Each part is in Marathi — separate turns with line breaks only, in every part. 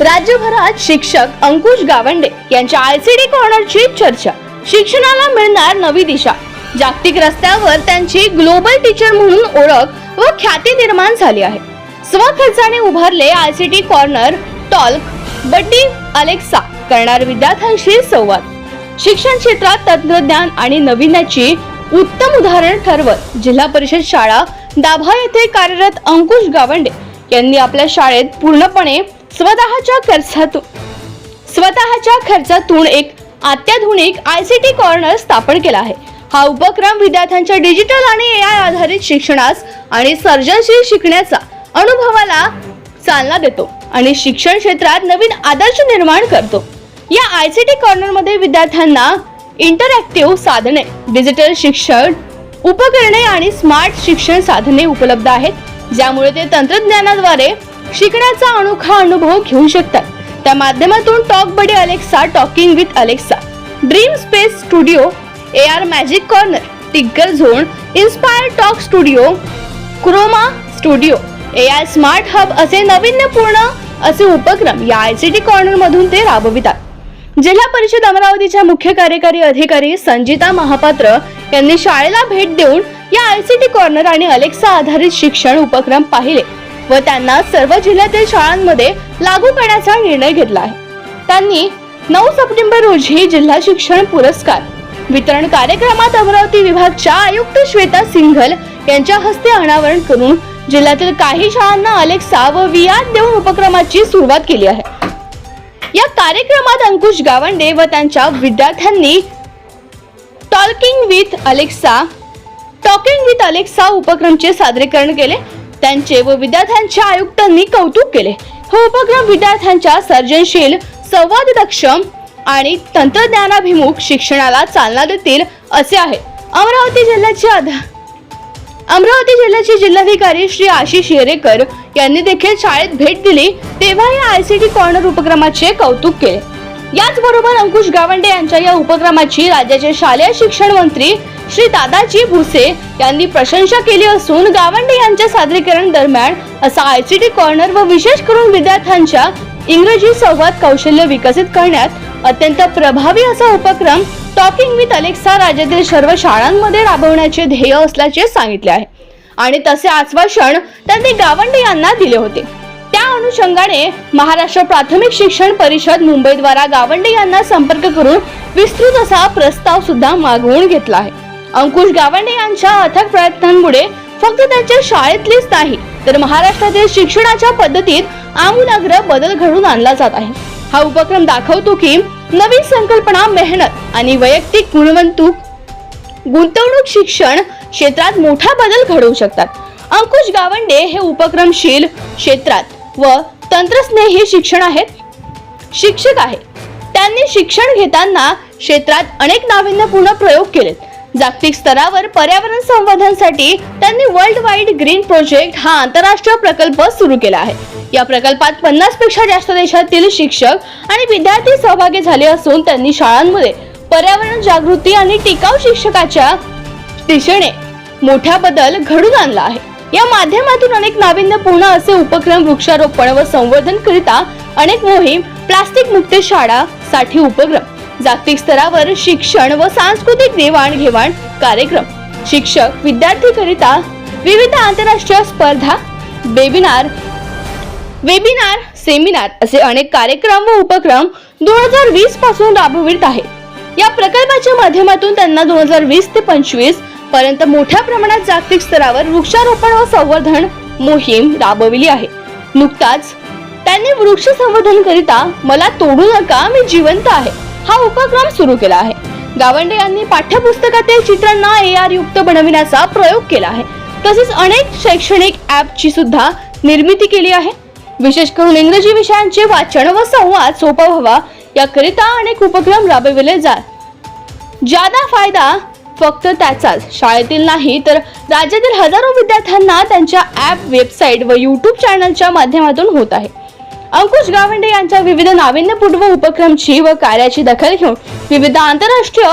राज्यभरात शिक्षक अंकुश गावंडे यांच्या आयसीडी कॉर्नरची चर्चा. शिक्षणाला मिळणार नवी दिशा. जागतिक रस्त्यावर त्यांची ग्लोबल टीचर म्हणून ओळख व ख्याती निर्माण झाली आहे. स्वखर्चाने उभारले ICT corner talk buddy Alexa करणार विद्यार्थ्यांशी संवाद. शिक्षण क्षेत्रात तंत्रज्ञान आणि नवीनाची उत्तम उदाहरण ठरवत जिल्हा परिषद शाळा दाभा येथे कार्यरत अंकुश गावंडे यांनी आपल्या शाळेत पूर्णपणे स्वतःच्या खर्चातून स्वतःच्या खर्चातून एक अत्याधुनिक आय सी टी कॉर्नर स्थापन केला आहे. हा उपक्रम विद्यार्थ्यांच्या डिजिटल आणि ए आय आधारित शिक्षणास आणि सर्जनशील शिकण्याचा अनुभवाला चालना देतो आणि शिक्षण क्षेत्रात नवीन आदर्श निर्माण करतो. या आय सी टी कॉर्नरमध्ये विद्यार्थ्यांना इंटरॅक्टिव्ह साधने डिजिटल शिक्षण उपकरणे आणि स्मार्ट शिक्षण साधने उपलब्ध आहेत. ज्यामुळे ते तंत्रज्ञानाद्वारे शिकण्याचा अनोखा अनुभव घेऊ शकतात. त्या माध्यमातून talk buddy Alexa talking with Alexa dream space studio A R magic corner tinker zone inspire talk studio chroma studio A I smart hub असे नाविन्यपूर्ण असे उपक्रम या आय सी टी कॉर्नरमधून ते राबवितात. जिल्हा परिषद अमरावतीच्या मुख्य कार्यकारी अधिकारी संजिता महापात्र यांनी शाळेला भेट देऊन या आय सी टी कॉर्नर आणि अलेक्सा आधारित शिक्षण उपक्रम पाहिले. व त्यांना सर्व जिल्ह्यातील शाळांमध्ये लागू करण्याचा निर्णय घेतला आहे. त्यांनी नऊ सप्टेंबर रोजी जिल्हा शिक्षण पुरस्कार वितरण कार्यक्रमात अमरावती विभागच्या आयुक्त श्वेता सिंघल यांच्या हस्ते अनावरण करून जिल्ह्यातील काही शाळांना अलेक्सा व वियाद देऊन उपक्रमाची सुरुवात केली आहे. या कार्यक्रमात अंकुश गावंडे व त्यांच्या विद्यार्थ्यांनी talking with Alexa talking with Alexa उपक्रमचे सादरीकरण केले. त्यांचे व विद्यार्थ्यांच्या आयुक्तांनी कौतुक केले. हे उपक्रम विद्यार्थ्यांच्या सर्जनशील संवादक्षम आणि तंत्रज्ञानाभिमुख शिक्षणाला चालना देतील असे आहे. अमरावती जिल्ह्याचे अमरावती जिल्ह्याचे जिल्हाधिकारी श्री आशिष हेरेकर यांनी देखील शाळेत भेट दिली तेव्हा या आय सी टी कॉर्नर उपक्रमाचे कौतुक केले. याचबरोबर अंकुश गावंडे यांच्या या उपक्रमाची राज्याचे शालेय शिक्षण मंत्री श्री दादाजी भुसे यांनी प्रशंसा केली असून गावंडे यांच्या सादरीकरण दरम्यान असा आयसीटी कॉर्नर व विशेष करून विद्यार्थ्यांच्या इंग्रजी संवाद कौशल्य विकसित करण्यात अत्यंत प्रभावी असा उपक्रम टॉकिंग विथ अलेक्सा राज्यातील सर्व शाळांमध्ये राबवण्याचे ध्येय असल्याचे सांगितले आहे. आणि तसे आश्वासन त्यांनी गावंडे यांना दिले होते. अनुषंगाने महाराष्ट्र प्राथमिक शिक्षण परिषद मुंबईद्वारा गावंडे यांना संपर्क करून विस्तृत असा प्रस्ताव सुद्धा मागवून घेतला आहे. अंकुश गावंडे यांच्या अथक प्रयत्नांमुळे फक्त त्यांच्या शाळेतलीच नाही तर महाराष्ट्रातील शिक्षणाच्या पद्धतीत आमूलाग्र बदल घडून आणला जात आहे. हा उपक्रम दाखवतो की नवीन संकल्पना मेहनत आणि वैयक्तिक गुणवंतूक गुंतवणूक शिक्षण क्षेत्रात मोठा बदल घडवू शकतात. अंकुश गावंडे हे उपक्रमशील क्षेत्रात व तंत्रस्नेही शिक्षण आहेत. शिक्षक आहेत त्यांनी शिक्षण घेताना क्षेत्रात अनेक नाविन्यपूर्ण प्रयोग केलेत. जागतिक स्तरावर पर्यावरण संवर्धनासाठी त्यांनी वर्ल्ड वाईड ग्रीन प्रोजेक्ट हा आंतरराष्ट्रीय प्रकल्प सुरू केला आहे. या प्रकल्पात पन्नासपेक्षा जास्त देशातील शिक्षक आणि विद्यार्थी सहभागी झाले असून त्यांनी शाळांमध्ये पर्यावरण जागृती आणि टिकाऊ शिक्षकाच्या दिशेने मोठा बदल घडून आणला आहे. या माध्यमातून अनेक नाविन्यपूर्ण असे उपक्रम वृक्षारोपण व संवर्धन करिता अनेक मोहीम प्लास्टिक मुक्त शाळा साठी उपक्रम जागतिक स्तरावर शिक्षण व सांस्कृतिक देवाणघेवाण कार्यक्रम शिक्षक विद्यार्थी करिता विविध आंतरराष्ट्रीय स्पर्धा वेबिनार वेबिनार सेमिनार असे अनेक कार्यक्रम व उपक्रम दोन हजार वीसपासून राबवित आहेत. या प्रकल्पाच्या माध्यमातून त्यांना दोन हजार वीस ते पंचवीस पर्यंत मोठ्या प्रमाणात जागतिक स्तरावर वृक्षारोपण व संवर्धन मोहीम राबविली आहे. नुकताच त्यांनी वृक्ष संवर्धन करिता मला तोडू नका मी जिवंत आहे हा उपक्रम सुरू केला आहे. गावंडे यांनी पाठ्यपुस्तकातील चित्रांना ए आर युक्त बनविण्याचा प्रयोग केला आहे. तसेच अनेक शैक्षणिक ऍपची सुद्धा निर्मिती केली आहे. विशेष करून इंग्रजी विषयांचे वाचन व संवाद सोपा व्हावा याकरिता अनेक उपक्रम राबविले जात ज्यादा फायदा फक्त त्याचाच. शाळेतील नाही तर राज्यातील हजारो विद्यार्थ्यांना त्यांच्या ॲप वेबसाईट व यूट्यूब चॅनलच्या माध्यमातून होत आहे. अंकुश गावंडे यांच्या विविध नाविन्यपूर्व उपक्रमची व कार्याची दखल घेऊन विविध आंतरराष्ट्रीय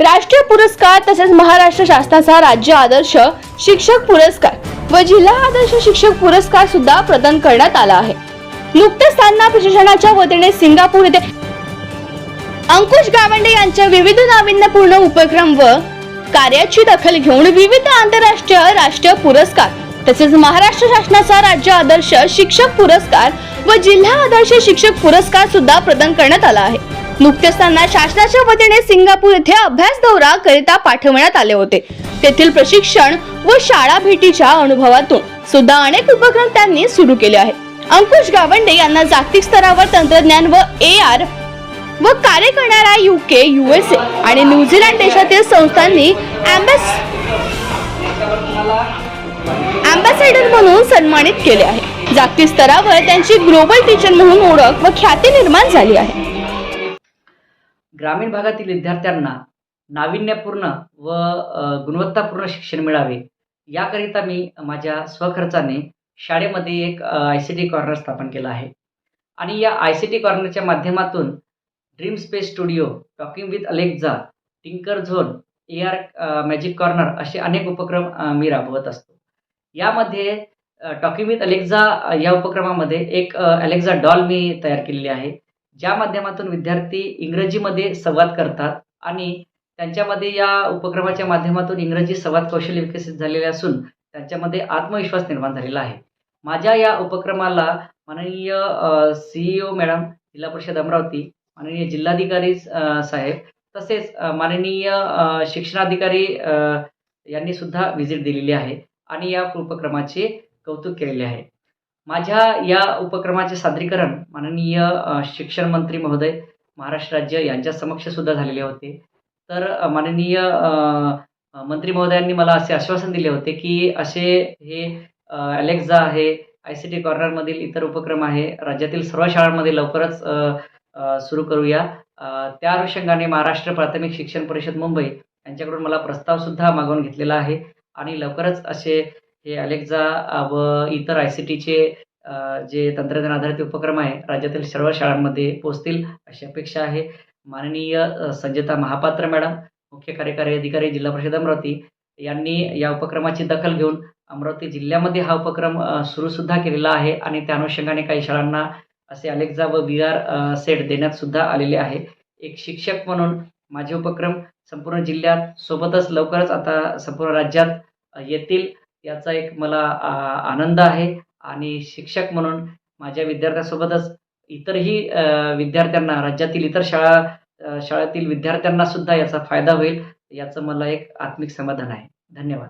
राष्ट्रीय पुरस्कार तसेच महाराष्ट्र शासनाचा राज्य आदर्श शिक्षक पुरस्कार व जिल्हा आदर्श शिक्षक पुरस्कार सुद्धा प्रदान करण्यात आला आहे. नुकतेच त्यांना प्रशिक्षणाच्या वतीने सिंगापूर येथे अंकुश गावंडे यांच्या विविध नाविन्यपूर्ण उपक्रम व कार्याची दखल घेऊन विविध आंतरराष्ट्रीय राष्ट्रीय पुरस्कार तसेच महाराष्ट्र शासनाचा राज्य आदर्श शिक्षक पुरस्कार व जिल्हा आदर्श शिक्षक पुरस्कार सुद्धा प्रदान करण्यात आला आहे. नुकतेच त्यांना शासनाच्या वतीने सिंगापूर येथे अभ्यास दौरा करिता पाठवण्यात आले होते. तेथील प्रशिक्षण व शाळा भेटीच्या अनुभवातून सुद्धा अनेक उपक्रम त्यांनी सुरू केले आहेत. अंकुश गावंडे यांना जागतिक स्तरावर तंत्रज्ञान व ए आर व कार्य करणाऱ्या युके युएसए आणि न्यूझीलंड देशातील संस्थांनी अँबॅस अँबॅसेडर म्हणून सन्मानित केले आहे. जागतिक स्तरावर त्यांची ग्लोबल टीचर म्हणून ओळख व ख्याती निर्माण झाली आहे.
ग्रामीण भागातील विद्यार्थ्यांना नाविन्यपूर्ण व गुणवत्तापूर्ण शिक्षण मिळावे. याकरिता मी माझ्या स्वखर्चाने शाळेमध्ये एक आय सी टी कॉर्नर स्थापन केला आहे. आणि या आय सी टी कॉर्नरच्या माध्यमातून dream space studio talking with Alexa tinker zone A R magic corner असे अनेक उपक्रम uh, मी राबवत असतो. यामध्ये टॉकिंग विथ अलेक्झा या उपक्रमामध्ये एक uh, अलेक्झा डॉल मी तयार केलेली आहे ज्या माध्यमातून विद्यार्थी इंग्रजीमध्ये संवाद करतात आणि त्यांच्यामध्ये या उपक्रमाच्या माध्यमातून इंग्रजी संवाद कौशल्य विकसित झालेले असून त्यांच्यामध्ये आत्मविश्वास निर्माण झालेला आहे. माझ्या या उपक्रमाला माननीय uh, सीईओ मॅडम जिल्हा परिषद अमरावती माननीय जिल्हाधिकारी साहेब तसेच माननीय शिक्षणाधिकारी यांनी सुद्धा व्हिजिट दिलेली आहे आणि या उपक्रमाचे कौतुक केलेले आहे. माझ्या या उपक्रमाचे सादरीकरण माननीय शिक्षण मंत्री महोदय महाराष्ट्र राज्य यांच्या समक्ष सुद्धा झालेले होते. तर माननीय मंत्री महोदयांनी मला असे आश्वासन दिले होते की असे हे अलेक्झा आहे आय सी टी कॉर्नरमधील इतर उपक्रम आहे राज्यातील सर्व शाळांमध्ये लवकरच सुरू करूया. त्या अनुषंगाने महाराष्ट्र प्राथमिक शिक्षण परिषद मुंबई यांच्याकडून मला प्रस्तावसुद्धा मागवून घेतलेला आहे. आणि लवकरच असे हे अलेक्झा व इतर आय सी टीचे जे तंत्रज्ञान आधारित उपक्रम आहे राज्यातील सर्व शाळांमध्ये पोहोचतील अशी अपेक्षा आहे. माननीय संजेता महापात्र मॅडम मुख्य कार्यकारी अधिकारी जिल्हा परिषद अमरावती यांनी या उपक्रमाची दखल घेऊन अमरावती जिल्ह्यामध्ये हा उपक्रम सुरूसुद्धा केलेला आहे. आणि त्या अनुषंगाने काही शाळांना असे अलेक्झा व व्ही आर सेट देण्यात सुद्धा आलेले आहे. एक शिक्षक म्हणून माझे उपक्रम संपूर्ण जिल्ह्यात सोबतच लवकरच आता संपूर्ण राज्यात येतील याचा एक मला आनंद आहे. आणि शिक्षक म्हणून माझ्या विद्यार्थ्यांसोबतच इतरही विद्यार्थ्यांना राज्यातील इतर शाळा शाळेतील विद्यार्थ्यांना सुद्धा याचा फायदा होईल याचं मला एक आत्मिक समाधान आहे. धन्यवाद.